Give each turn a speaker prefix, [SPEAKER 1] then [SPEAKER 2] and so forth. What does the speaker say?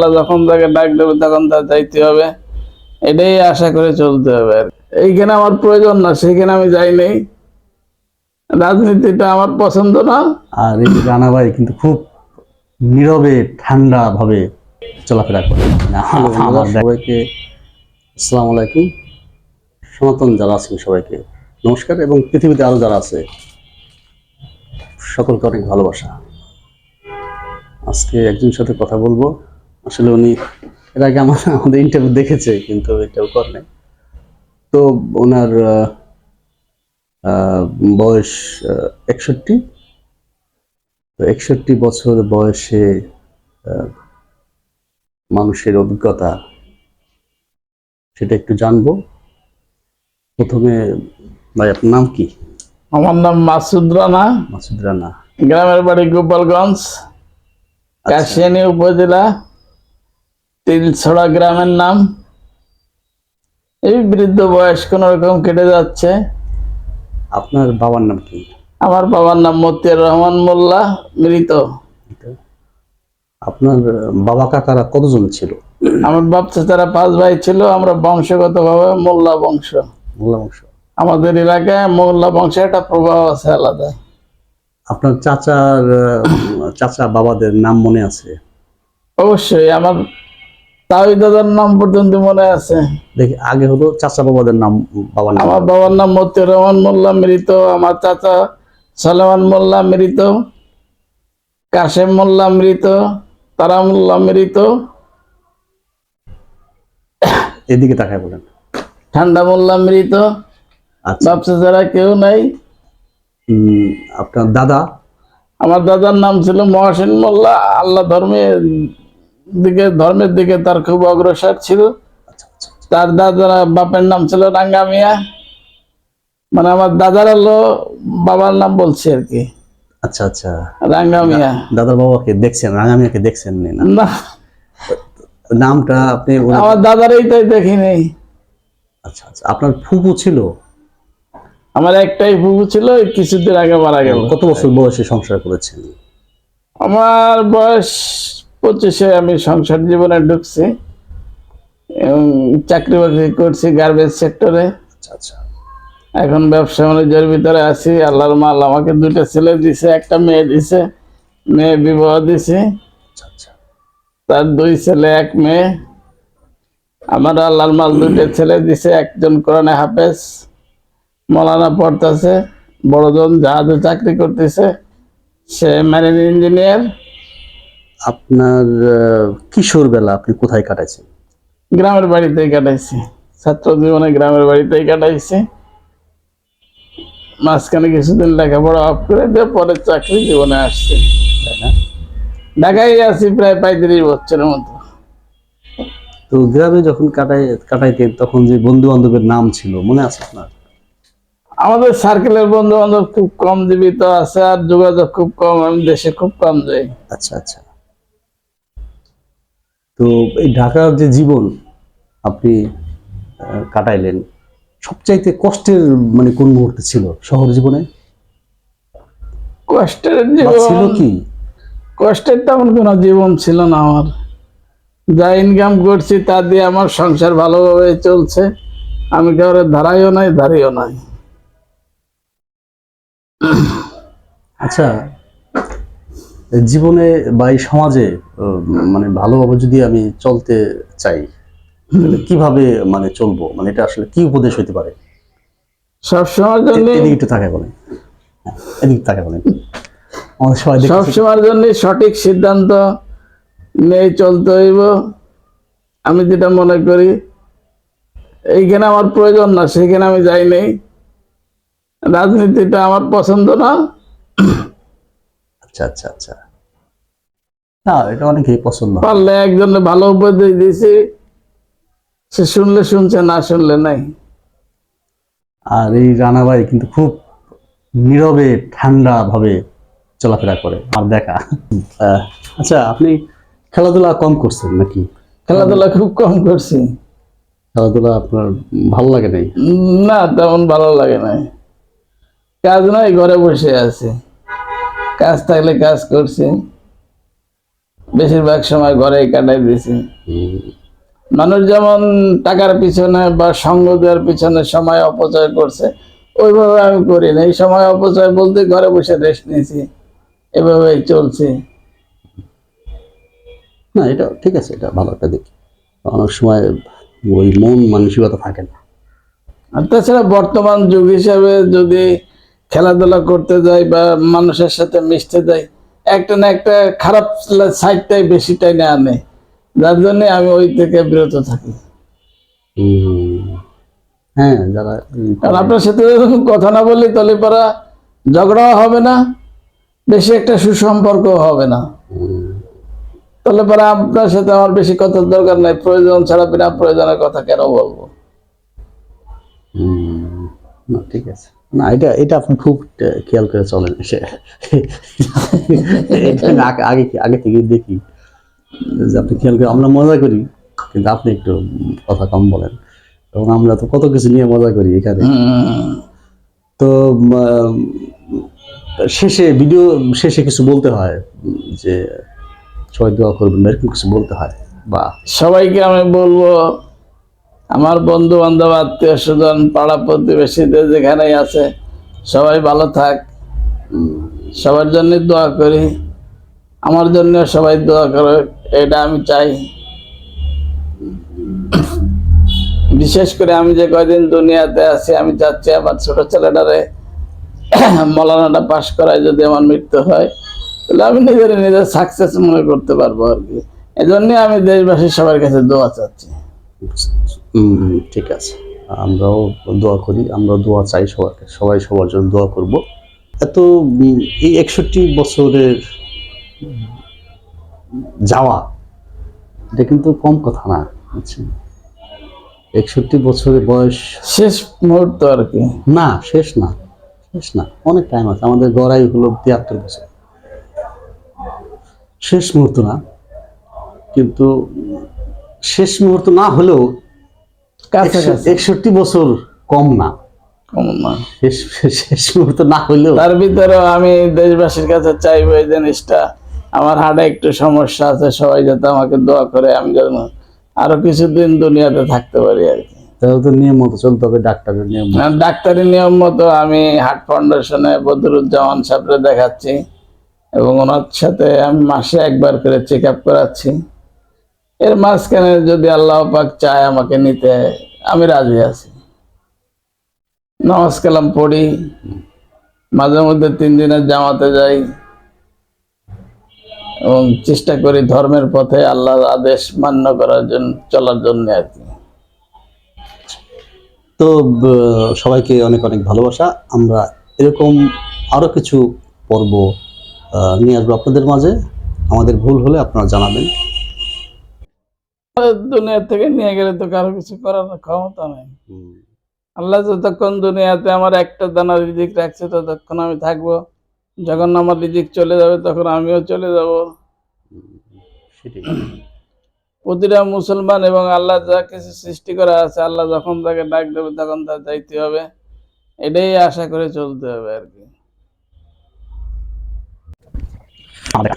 [SPEAKER 1] আল্লাহ যখন তাকে ডাক দেবে তখন তার যাইতে হবে। এটাই আশা করে চলতে হবে আর এইখানে আমার প্রয়োজন না সেখানে আমি যাই নাই। রাজনীতিটা আমার পছন্দ না।
[SPEAKER 2] আর এই রানা ভাই কিন্তু খুব নীরবে ঠান্ডা ভাবে চলাফেরা করে। সবাইকে আসসালামু আলাইকুম। সনাতন যারা আছেন সবাইকে নমস্কার এবং পৃথিবীতে আরও যারা আছে সকলকে অনেক ভালোবাসা। আজকে একজনের সাথে কথা বলব। আসলে উনি এর আগে আমার আমাদের ইন্টারভিউ দেখেছে কিন্তু এটাও করে তো ওনার বয়স একষট্টি। তো একষট্টি বছর বয়সে মানুষের অভিজ্ঞতা সেটা একটু জানব। প্রথমে ভাই আপনার নাম কি?
[SPEAKER 1] আমার নাম মাসুদ রানা।
[SPEAKER 2] মাসুদ রানা।
[SPEAKER 1] গ্রামের বাড়ি গোপালগঞ্জ কাশিয়ানী উপজেলা। তিলছড়া গ্রামের নাম। এই বৃদ্ধ বয়স কোন রকম কেটে যাচ্ছে।
[SPEAKER 2] আপনার বাবার নাম কি?
[SPEAKER 1] আমার বাবার নাম মতিয়ার রহমান মোল্লা মৃত।
[SPEAKER 2] আপনার বাবা কাকারা কতজন ছিল?
[SPEAKER 1] আমার বাপ চাচারা পাঁচ ভাই ছিল আমরা বংশগত ভাবে মোল্লা বংশ।
[SPEAKER 2] মোল্লা বংশ।
[SPEAKER 1] আমাদের এলাকায় মোল্লা বংশের একটা প্রভাব আছে আলাদা।
[SPEAKER 2] আপনার চাচার চাচা বাবাদের নাম মনে আছে?
[SPEAKER 1] অবশ্যই আমার তাওই দাদার নাম পর্যন্ত মনে আছে।
[SPEAKER 2] দেখি আগে হলো চাচা বাবাদের নাম বাবার নাম।
[SPEAKER 1] আমার বাবার নাম মতিউর রহমান মোল্লা মৃত আমার চাচা সালেমান মোল্লা মৃত কাশেম মোল্লা মৃত তারা মোল্লা মৃত।
[SPEAKER 2] এদিকে তাকায় বলেন।
[SPEAKER 1] ঠান্ডা মোল্লা মৃত।
[SPEAKER 2] আচ্ছা।
[SPEAKER 1] ব্যবসা ছাড়া কেউ নাই।
[SPEAKER 2] আপনার দাদা?
[SPEAKER 1] আমার দাদার নাম ছিল মহাসেন মোল্লা। আল্লাহ ধর্মের দিকে ধর্মের দিকে তার খুব অগ্রসর ছিল। তার দাদার বাপের নাম ছিল রাঙ্গা মিয়া মানে আমার দাদার হলো বাবার নাম বলছি আর কি।
[SPEAKER 2] আচ্ছা আচ্ছা।
[SPEAKER 1] রাঙ্গা মিয়া
[SPEAKER 2] দাদার বাবাকে দেখছেন রাঙামিয়াকে দেখছেন নি নামটা আপনি
[SPEAKER 1] আমার দাদার এইটাই দেখি নেই
[SPEAKER 2] আচ্ছা আচ্ছা। আপনার ফুপু ছিল?
[SPEAKER 1] আমার একটাই বুবু ছিল কিছুদিন আগে মারা গেল।
[SPEAKER 2] কত বছর বয়সে সংসার করেছেন?
[SPEAKER 1] আমার বয়স পঁচিশে আমি সংসার জীবনে ঢুকছি এবং চাকরি বাকরি করছি গার্বেজ সেক্টরে
[SPEAKER 2] আচ্ছা আচ্ছা।
[SPEAKER 1] এখন ব্যবসা বাণিজ্যের ভিতরে আছি আল্লাহর মাল আমাকে দুইটা ছেলে দিছে একটা মেয়ে দিছে মেয়ে বিবাহ দিছে।
[SPEAKER 2] আচ্ছা
[SPEAKER 1] তার দুই ছেলে এক মেয়ে। আমার আল্লাহর মাল দুইটা ছেলে দিছে একজন কোরআনে হাফেজ মৌলানা পড়তেছে বড়জন জাহাজে চাকরি করতেছে সে ম্যারিন ইঞ্জিনিয়ার
[SPEAKER 2] আপনার আহ, কিশোর বেলা আপনি কোথায় কাটাইছেন?
[SPEAKER 1] গ্রামের বাড়িতেই কাটাইছি। ছাত্র জীবনে গ্রামের বাড়িতেই কাটাইছি। মাঝখানে কিছুদিন লেখাপড়া অফ করে দিয়ে পরে চাকরি জীবনে আসছে। ঢাকায় আছি প্রায় পঁয়ত্রিশ বছরের মতো।
[SPEAKER 2] তো গ্রামে যখন কাটাই কাটাইতেন তখন যে বন্ধু বান্ধবের নাম ছিল মনে আছে আপনার?
[SPEAKER 1] আমাদের সার্কেলের বন্ধু বান্ধব খুব কম জীবিত আছে আর যোগাযোগ খুব কম আমি দেশে খুব কম যাই।
[SPEAKER 2] আচ্ছা আচ্ছা। তো এই ঢাকার যে জীবন আপনি কাটাইলেন সবচাইতে কষ্টের মানে কোন মুহূর্তে ছিল শহর জীবনে?
[SPEAKER 1] কষ্টের
[SPEAKER 2] ছিল কি?
[SPEAKER 1] কষ্টের তেমন কোনো জীবন ছিল না আমার। যা ইনকাম করছি তা দিয়ে আমার সংসার ভালোভাবে চলছে। আমি কাউরে ধারাইও নাই ধারিও নাই।
[SPEAKER 2] আচ্ছা জীবনে বা এই সমাজে মানে ভালোভাবে যদি আমি চলতে চাই কীভাবে মানে চলবো? মানে এটা আসলে কি উপদেশ হইতে পারে?
[SPEAKER 1] সবসময়ের জন্য
[SPEAKER 2] এদিকে একটু তাকায় বলেন। হ্যাঁ, এদিকে তাকায় বলেন।
[SPEAKER 1] সবসময়ের জন্য সঠিক সিদ্ধান্ত নিয়ে চলতে হইব। আমি যেটা মনে করি এইখানে আমার প্রয়োজন না সেখানে আমি যাই নাই। রাজনীতিটা আমার পছন্দ না।
[SPEAKER 2] আচ্ছা আচ্ছা আচ্ছা। না এটা অনেকেই পছন্দ
[SPEAKER 1] পারলে একজনে ভালো উপদেশ দিয়েছি সে শুনলে শুনছে না শুনলে নাই।
[SPEAKER 2] আর এই রানা ভাই কিন্তু খুব নীরবে ঠান্ডা ভাবে চলাফেরা করে আর দেখা। আচ্ছা আপনি খেলাধুলা কম করছেন নাকি?
[SPEAKER 1] খেলাধুলা খুব কম করছি।
[SPEAKER 2] খেলাধুলা আপনার ভালো লাগে নাই?
[SPEAKER 1] না তেমন ভালো লাগে নাই। কাজ নাই ঘরে বসে আছি। কাজ থাকলে কাজ করছি। বেশিরভাগ সময় ঘরেই কাটাই দিয়েছি মানুষ যেমন টাকার পিছনে বা সঙ্গ দেওয়ার পিছনে সময় অপচয় করছে ওইভাবে আমি করি না। এই সময় অপচয় বলতে ঘরে বসে রেস্ট নিয়েছি এভাবেই চলছে।
[SPEAKER 2] না এটা ঠিক আছে এটা ভালো একটা দিক। অনেক সময় ওই মন মানসিকতা থাকে না।
[SPEAKER 1] আর তাছাড়া বর্তমান যুগ হিসাবে যদি খেলাধুলা করতে যাই বা মানুষের সাথে মিশতে যাই একটা না একটা খারাপ সাইডটাই বেশি টাইনে আনে। যার জন্য আমি ওই থেকে বিরত থাকি।
[SPEAKER 2] হ্যাঁ যারা
[SPEAKER 1] কারণ আপনার সাথে কথা না বললে তাহলে পরা ঝগড়াও হবে না বেশি একটা সুসম্পর্ক হবে না। তাহলে পরে আপনার সাথে আমার বেশি কথার দরকার নাই প্রয়োজন ছাড়া বিনা প্রয়োজনের কথা কেন বলব?
[SPEAKER 2] হুম, ঠিক আছে। না, এটা এটা আপনি খুব খেয়াল করে চলেন। আগে আগে থেকে দেখি। যে আপনি খেয়াল করে, আমরা মজা করি, কিন্তু আপনি একটু কথা কম বলেন। এবং আমরা তো কত কিছু নিয়ে মজা করি এখানে। তো শেষে ভিডিও শেষে কিছু বলতে হয়, যে সবাই দোয়া করবেন, এরকম কিছু বলতে হয়, বা
[SPEAKER 1] সবাইকে আমি বলব আমার বন্ধু বান্ধব আত্মীয় স্বজন পাড়া প্রতিবেশীদের যেখানেই আছে, সবাই ভালো থাক। সবার জন্য দোয়া করি। আমার জন্য সবাই দোয়া করে এটা আমি চাই। বিশেষ করে আমি যে কয়দিন দুনিয়াতে আছি, আমি চাচ্ছি আমার ছোট ছেলেটারে মলানাটা পাশ করায় যদি আমার মৃত্যু হয়, তাহলে আমি নিজের নিজের সাকসেস মনে করতে পারব আর কি। এজন্যই আমি দেশবাসীর সবার কাছে দোয়া চাচ্ছি।
[SPEAKER 2] ঠিক আছে। আমরাও দোয়া করি আমরা দোয়া চাই সবার সবাই সবার জন্য দোয়া করব। এত এই একষট্টি বছরের যাওয়া এটা কিন্তু কম কথা না বুঝছেন? একষট্টি বছরের বয়স
[SPEAKER 1] শেষ মুহূর্ত আর কি।
[SPEAKER 2] না শেষ না শেষ না অনেক টাইম আছে আমাদের গড়াই হলো তিয়াত্তর বছর। শেষ মুহূর্ত না কিন্তু শেষ মুহূর্ত না হলেও একষট্টি বছর কম না।
[SPEAKER 1] কম না।
[SPEAKER 2] শেষ শেষ মুহূর্ত না হলেও।
[SPEAKER 1] তার ভিতরেও আমি দেশবাসীর কাছে চাইব এই জিনিসটা। আমার হাড়ে একটু সমস্যা আছে সবাই যাতে আমাকে দোয়া করে আমি যেন আরও কিছুদিন দুনিয়াতে থাকতে পারি আর কি।
[SPEAKER 2] তাহলে তো নিয়ম মতো চলতে হবে ডাক্তারের নিয়ম মতো।
[SPEAKER 1] আর নিয়ম মতো আমি হার্ট ফাউন্ডেশনে বদরুজ্জামান সাহেবরে দেখাচ্ছি এবং ওনার সাথে আমি মাসে একবার করে চেক আপ করাচ্ছি। এর মাঝখানে যদি আল্লাহ পাক চায় আমাকে নিতে, আমি রাজি আছি। নামাজ কালাম পড়ি, মাঝে মধ্যে তিন দিনের জামাতে যাই এবং চেষ্টা করি ধর্মের পথে আল্লাহর আদেশ মান্য করার জন্য চলার জন্য আর কি।
[SPEAKER 2] তো সবাইকে অনেক অনেক ভালোবাসা। আমরা এরকম আরও কিছু পর্ব নিয়ে আসব আপনাদের মাঝে। আমাদের ভুল হলে আপনারা জানাবেন।
[SPEAKER 1] দুনিয়া থেকে নিয়ে গেলে তো কারও কিছু করার ক্ষমতা নেই। আল্লাহ যতক্ষণ দুনিয়াতে আমার একটা দানা রিজিক রাখছে ততক্ষণ আমি থাকব। যখন আমার রিজিক চলে যাবে তখন আমিও চলে যাব। প্রতিটা মুসলমান এবং আল্লাহ যা কিছু সৃষ্টি করা আছে আল্লাহ যখন তাকে ডাক দেবে তখন তার যাইতে হবে। এটাই আশা করে চলতে হবে আর কি।
[SPEAKER 2] আমাদের